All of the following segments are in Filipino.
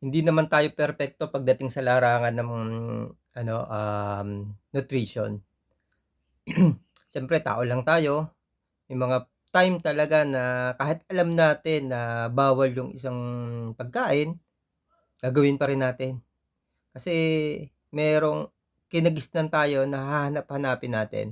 Hindi naman tayo perpekto pagdating sa larangan ng ano, um, nutrition. Siyempre tao lang tayo, may mga time talaga na kahit alam natin na bawal yung isang pagkain, gagawin pa rin natin. Kasi merong kinagisnan tayo na hahanap-hanapin natin.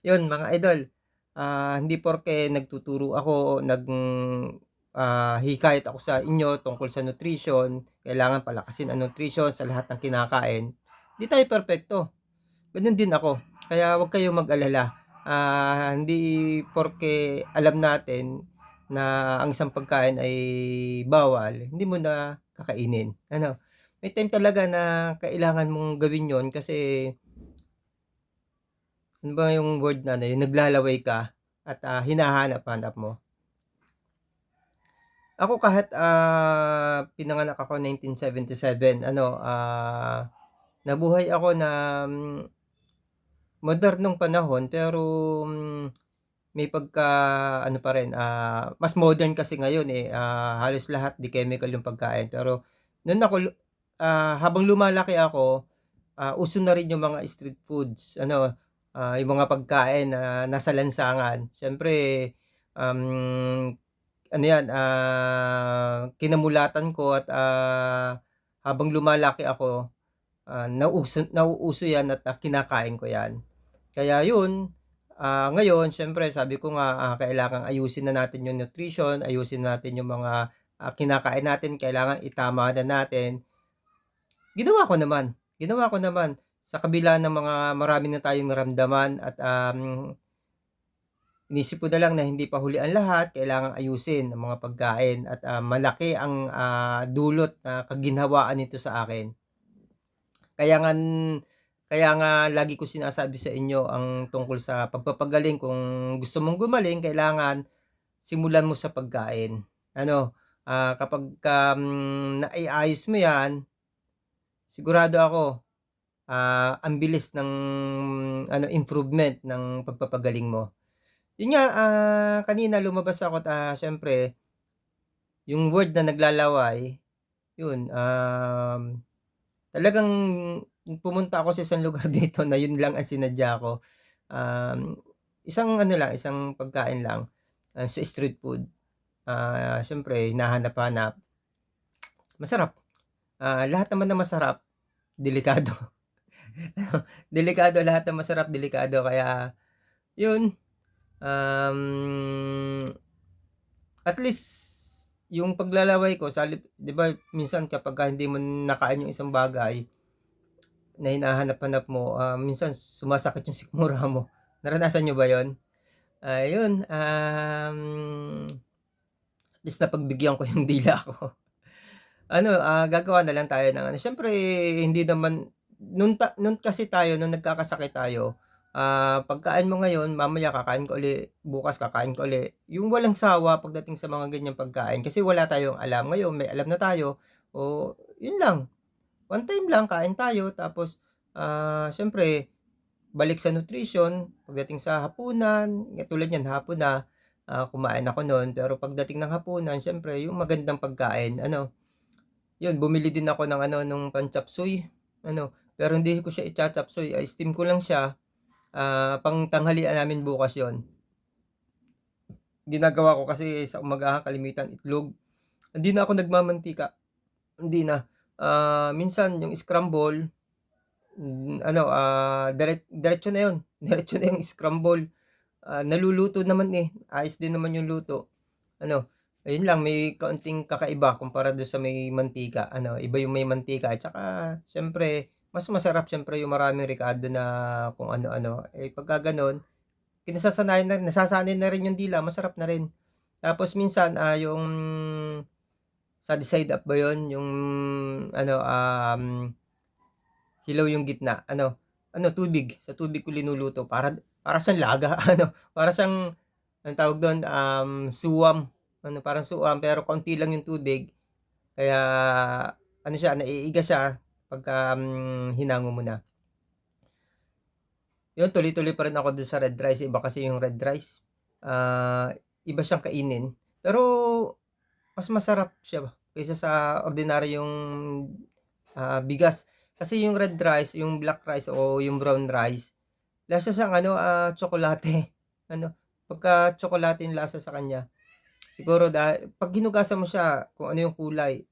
Yun mga idol, ah, hindi porke nagtuturo ako nag ah, hihikayat ako sa inyo tungkol sa nutrition, kailangan palakasin ang nutrition sa lahat ng kinakain, hindi tayo perpekto. Gano'n din ako, kaya huwag kayong mag-alala, ah, hindi porke alam natin na ang isang pagkain ay bawal, hindi mo na kakainin, ano. May time talaga na kailangan mong gawin yun kasi ano ba yung word na ano, yung naglalaway ka at, ah, hinahanap-hanap mo. Ako kahit, ah, pinanganak ako 1977 ano, ah, nabuhay ako na, hmm, modernong panahon pero, hmm, may pagka-ano pa rin, ah, mas modern kasi ngayon, eh, ah, halos lahat di chemical yung pagkain pero nun ako lu ah, habang lumalaki ako, ah, uso na rin yung mga street foods ano, ah, yung mga pagkain na nasa lansangan. Siyempre, um, ano yan, ah, kinamulatan ko at, ah, habang lumalaki ako, ah, nauso nauuso yan at, ah, kinakain ko yan. Kaya yun, ah, ngayon siyempre sabi ko nga, ah, kailangang ayusin na natin yung nutrition, ayusin natin yung mga, ah, kinakain natin, kailangan itama na natin. Ginawa ko naman, ginawa ko naman. Sa kabila ng mga marami na tayong naramdaman at, um, inisip ko na lang na hindi pa huli ang lahat, kailangang ayusin ang mga pagkain at, ah, malaki ang, ah, dulot na kaginhawaan nito sa akin. Kaya ngan kaya nga lagi ko sinasabi sa inyo ang tungkol sa pagpapagaling kung gusto mong gumaling kailangan simulan mo sa pagkain. Ano, ah, kapagka, hmm, naiayos mo yan, sigurado ako, ah, ang bilis ng ano improvement ng pagpapagaling mo. Yun nga, ah, kanina lumabas ako at, ah, siyempre yung word na naglalaway, yun, um, talagang pumunta ako sa isang lugar dito na yun lang ang sinadya ko. Um, isang ano lang, isang pagkain lang, ah, sa street food. Ah, siyempre hinahanap-hanap. Masarap, ah, lahat naman ng masarap, delikado. Delikado lahat ng masarap, delikado kaya yun, um, at least yung paglalaway ko sa 'di ba minsan kapagka hindi mo nakain yung isang bagay na hinahanap-hanap mo, ah, minsan sumasakit yung sikmura mo. Naranasan niyo ba yun? Ayun, um, at least napagbigyan ko yung dila ko. Ano, ah, gagawa na lang tayo ng ano, siyempre hindi naman nun ta nun kasi tayo nung nagkakasakit tayo, ah, pagkain mo ngayon, mamaya kakain ka uli, bukas kakain ka uli. Yung walang sawa pagdating sa mga ganyang pagkain kasi wala tayong alam. Ngayon may alam na tayo, o yun lang, one time lang kain tayo tapos, ah, siyempre balik sa nutrition pagdating sa hapunan, katulad niyan hapon na, ah, kumain ako nun pero pagdating ng hapunan siyempre yung magandang pagkain ano, 'Yun bumili din ako ng ano nung pan-chopsuey, ano, pero hindi ko siya icha-chopsuey, ah, steam ko lang siya, ah, pangtanghalian namin bukas 'yun. Ginagawa ko kasi sa umagahan kalimitan itlog. Hindi na ako nagmamantika, hindi na. Ah, minsan yung scramble, hmm, ano, ah, dire diretso na 'yun, diretso na yung scramble. Ah, naluluto naman, eh, ayos din naman yung luto. Ano, ayun lang may kaunting kakaiba kumpara dun sa may mantika, ano, iba yung may mantika at saka siyempre mas masarap siyempre yung maraming rekado na kung ano-ano. Eh, pagka gano'n, kinasasanayan na nasasanay na rin yung dila, masarap na rin. Tapos minsan, ah, yung sa side up ba yun, yung ano, um, hilaw yung gitna, ano, ano tubig, sa tubig ko linuluto. Para para siyang laga, ano, para siyang anong tawag dun, um, suwam, ano, parang suwam pero konti lang yung tubig. Kaya ano siya, naiiga siya pagka, hmm, hinango mo na. Yun, tuloy-tuloy pa rin ako dun sa red rice, iba kasi yung red rice, ah, iba siyang kainin, pero mas masarap siya kaysa sa ordinaryong, ah, bigas. Kasi yung red rice, yung black rice o yung brown rice, lasa siyang ano, ah, tsokolate, ano, pagka tsokolate yung lasa sa kanya. Siguro dahil 'pag hinugasan mo siya kung ano yung kulay,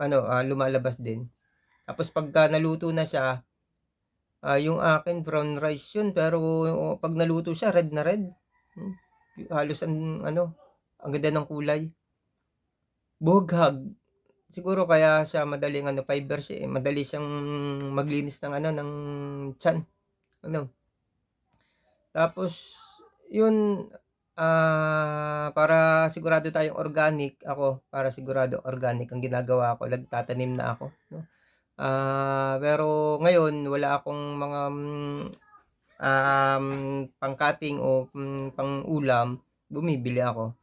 ano, ah, lumalabas din. Tapos pagka naluto na siya, ah, yung akin brown rice yun pero 'pag naluto siya red na red. Hmm, halos ang ano, ang ganda ng kulay. Buhaghag, siguro kaya siya madaling ano, fiber siya, eh, madali siyang maglinis ng ano, ng tiyan, ano. Tapos yun, ah, para sigurado tayong organic, ako para sigurado organic ang ginagawa ko, nagtatanim na ako, 'no. Ah, pero ngayon wala akong mga, hmm, um, pang-cutting o, hmm, pang-ulam, bumibili ako.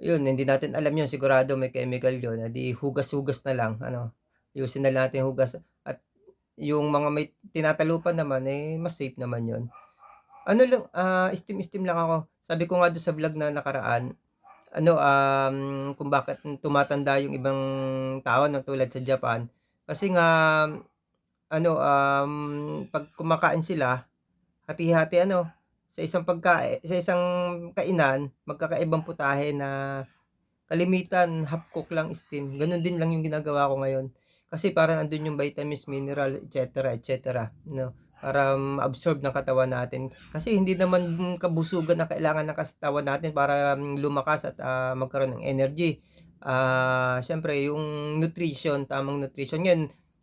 Yun, hindi natin alam yun, sigurado may chemical yun, eh, di hugas-hugas na lang ano, ayusin na lang natin hugas at yung mga may tinatalupan naman, eh, mas safe naman yun. Ano lang, ah, steam-steam lang ako. Sabi ko nga dun sa vlog na nakaraan, ano, um, kung bakit tumatanda yung ibang tao na tulad sa Japan, kasi nga ano, um, 'pag kumakain sila, hati-hati ano, sa isang pagkai sa isang kainan, magkakaibang putahe na kalimitan half cook lang steam, gano'n din lang yung ginagawa ko ngayon. Kasi para nandun yung vitamins, mineral, et cetera, et cetera, 'no, para ma-absorb ng katawan natin. Kasi hindi naman kabusugan ang kailangan ng katawan natin para lumakas at, ah, magkaroon ng energy. Ah, siyempre yung nutrition, tamang nutrition, ngayon,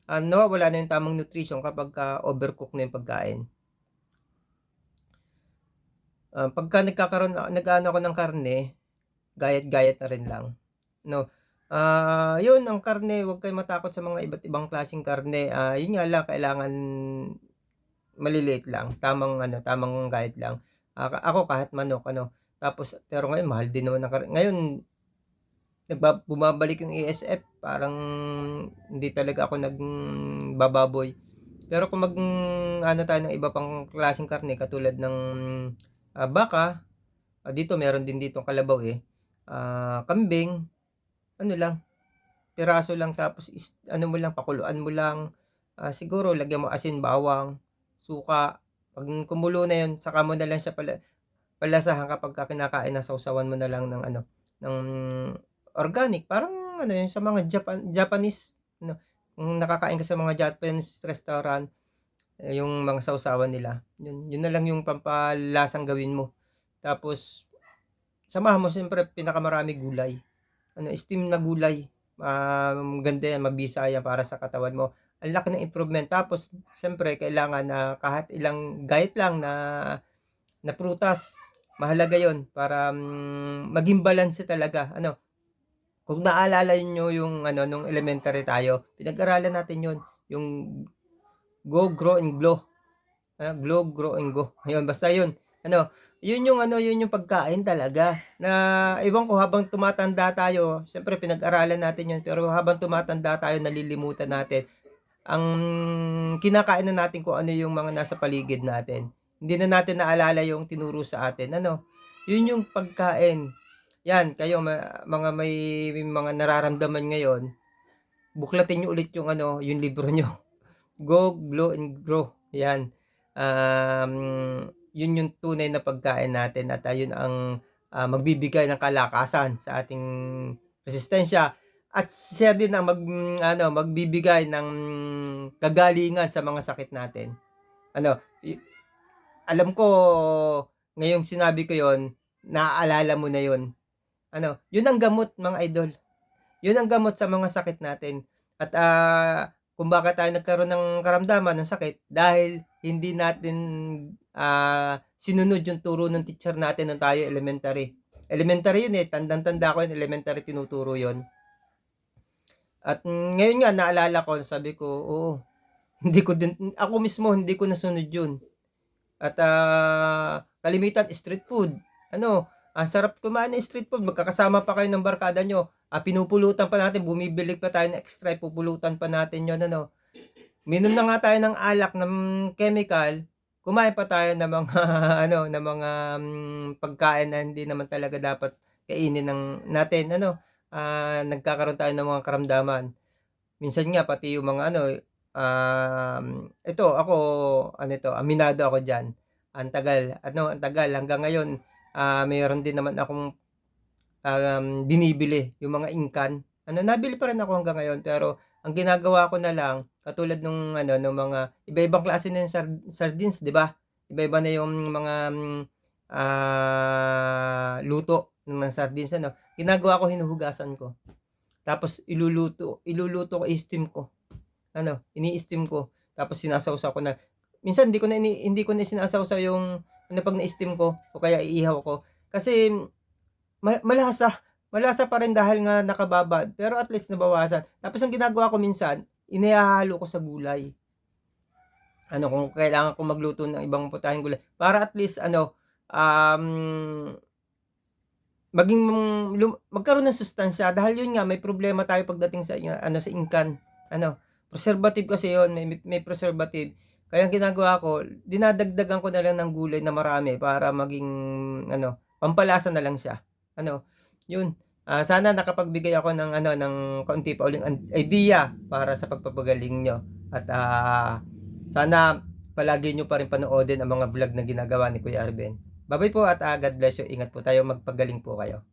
ah, nawawala na yung tamang nutrition kapagka overcook na yung pagkain. Ah, pagka nagkakaroon nag-aano ako ng karne, gayat-gayat na rin lang, 'no. Ah, yun ang karne, huwag kayong matakot sa mga iba't ibang klaseng karne, ah, yun nga lang kailangan maliliit lang, tamang ano, tamang gayat lang. Ah, ako kahit manok ano, tapos pero ngayon mahal din naman ang karne ngayon nagba bumabalik yung ASF, parang hindi talaga ako nagbababoy. Pero kung mag-ano tayo ng iba pang klaseng karne katulad ng, ah, baka, ah, dito meron din ditong kalabaw, eh, ah, kambing, ano lang, piraso lang tapos is ano mo lang, pakuluan mo lang, ah, siguro lagyan mo asin, bawang, suka, 'pag kumulo na yun saka mo na lang siya pala palasahan kapagka kinakain na sawsawan mo na lang ng ano, ng organic. Parang ano yun sa mga Japan Japanese, 'no, kung nakakain ka sa mga Japanese restaurant, eh, yung mga sawsawan nila, yun yun na lang yung pampalasang gawin mo. Tapos samahan mo siyempre pinakamarami gulay, ano, steam na gulay, ah, maganda yan, mabisa yan para sa katawan mo. Ang laki ng improvement tapos siyempre kailangan na kahit ilang gayat lang na na prutas, mahalaga yun para, hmm, maging balanse talaga ano. Kung naalala niyo yung ano, nung elementary tayo, pinag-aralan natin yun, yung Go, Grow, and Glow, ah, Glow, Grow, and Go, ayun basta yun. Ano, yun yung ano, yun yung pagkain talaga na ewan ko habang tumatanda tayo, siyempre pinag-aralan natin yun, pero habang tumatanda tayo nalilimutan natin ang kinakain na natin kung ano yung mga nasa paligid natin. Hindi na natin naalala yung tinuro sa atin, ano, yun yung pagkain. Yan, kayo ma mga may may mga nararamdaman ngayon, buklatin niyo ulit yung ano, yung libro niyo. Go, Glow and Grow, 'yan. Um, yun yung tunay na pagkain natin at ayun ang, ah, magbibigay ng kalakasan sa ating resistensya at siya din ang mag ano, magbibigay ng kagalingan sa mga sakit natin. Ano, alam ko ngayong sinabi ko yun, naaalala mo na yun. Ano, yun ang gamot mga idol. Yun ang gamot sa mga sakit natin at, ah, kung bakit tayo nagkaroon ng karamdaman ng sakit dahil hindi natin, ah, sinunod yung turo ng teacher natin nung tayo elementary. Elementary yun, eh, tandang-tanda ko yun, elementary tinuturo yun. At ngayon nga naalala ko, sabi ko, oo, hindi ko din ako mismo hindi ko nasunod yun. At, ah, kalimitan street food. Ano, ang sarap kumain ng street food, magkakasama pa kayo ng barkada niyo, ah, pinupulutan pa natin, bumibili pa tayo ng extra, pupulutan pa natin yun ano. Minom na nga tayo ng alak ng chemical, kumain pa tayo ng mga ano, ng mga, hmm, pagkain na hindi naman talaga dapat kainin ng natin ano, ah, nagkakaroon tayo ng mga karamdaman. Minsan nga pati yung mga ano, um, ito ako, ano ito, aminado ako diyan. Ang tagal, ano, ang tagal hanggang ngayon, ah, meron din naman akong, um, binibili yung mga ingkan. Ano, nabili pa rin ako hanggang ngayon pero ang ginagawa ko na lang, katulad nung ano, nung mga iba-ibang klase na yung sar sardines, 'di ba? Iba-iba na yung mga, hmm, ah, luto ng sardines ano, ginagawa ko hinuhugasan ko. Tapos iluluto iluluto ko, i-steam ko. Ano, ini-steam ko tapos sinasawsaw ko na. Minsan hindi ko na ini hindi ko na sinasawsaw yung ano 'pag na-steam ko o kaya iihaw ko. Kasi ma malasa, malasa pa rin dahil nga nakababad pero at least nabawasan. Tapos ang ginagawa ko minsan, inihahalo ko sa gulay. Ano, kung kailangan kong magluto ng ibang putaheng gulay para at least ano, um, maging lum magkaroon ng sustansya dahil yun nga may problema tayo pagdating sa ano, sa ingkan. Ano, preservative kasi yun, may may preservative. Kaya ang ginagawa ko, dinadagdagan ko na lang ng gulay na marami para maging ano, pampalasa na lang siya. Ano, yun. Ah, sana nakapagbigay ako ng ano, ng kaunti pa uling idea para sa pagpapagaling niyo. At, ah, sana palagi niyo pa rin panoodin ang mga vlog na ginagawa ni Kuya Arben. Ba-bye po at, ah, God bless you. Ingat po tayo, magpagaling po kayo.